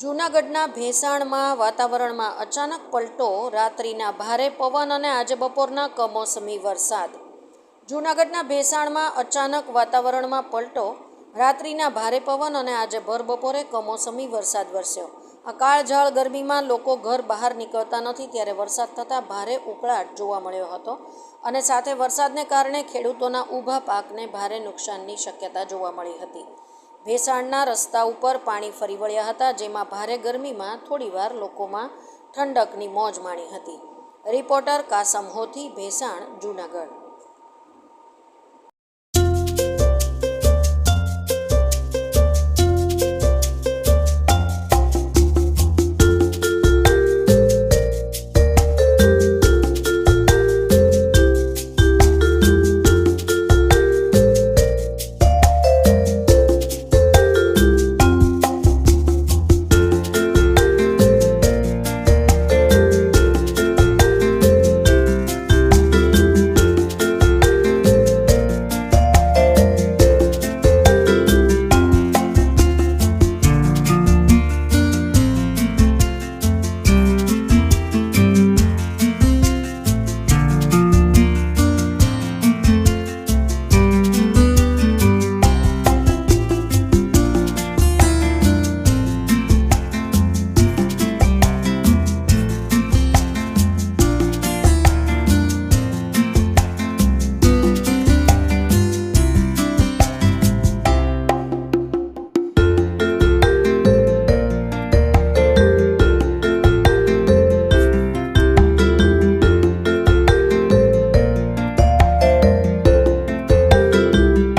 જૂનાગઢના ભેસાણમાં વાતાવરણમાં અચાનક પલટો, રાત્રિના ભારે પવન અને આજે બપોરના કમોસમી વરસાદ. જૂનાગઢના ભેસાણમાં અચાનક વાતાવરણમાં પલટો, રાત્રિના ભારે પવન અને આજે ભર બપોરે કમોસમી વરસાદ વરસ્યો. આ કાળઝાળ ગરમીમાં લોકો ઘર બહાર નીકળતા નથી ત્યારે વરસાદ થતાં ભારે ઉકળાટ જોવા મળ્યો હતો અને સાથે વરસાદને કારણે ખેડૂતોના ઊભા પાકને ભારે નુકસાનની શક્યતા જોવા મળી હતી. ભેસાણના રસ્તા ઉપર પાણી ફરી વળ્યા હતા, જેમાં ભારે ગરમીમાં થોડીવાર લોકોમાં ઠંડકની મોજ માણી હતી. રિપોર્ટર કાસમ હોથી, ભેસાણ, જૂનાગઢ.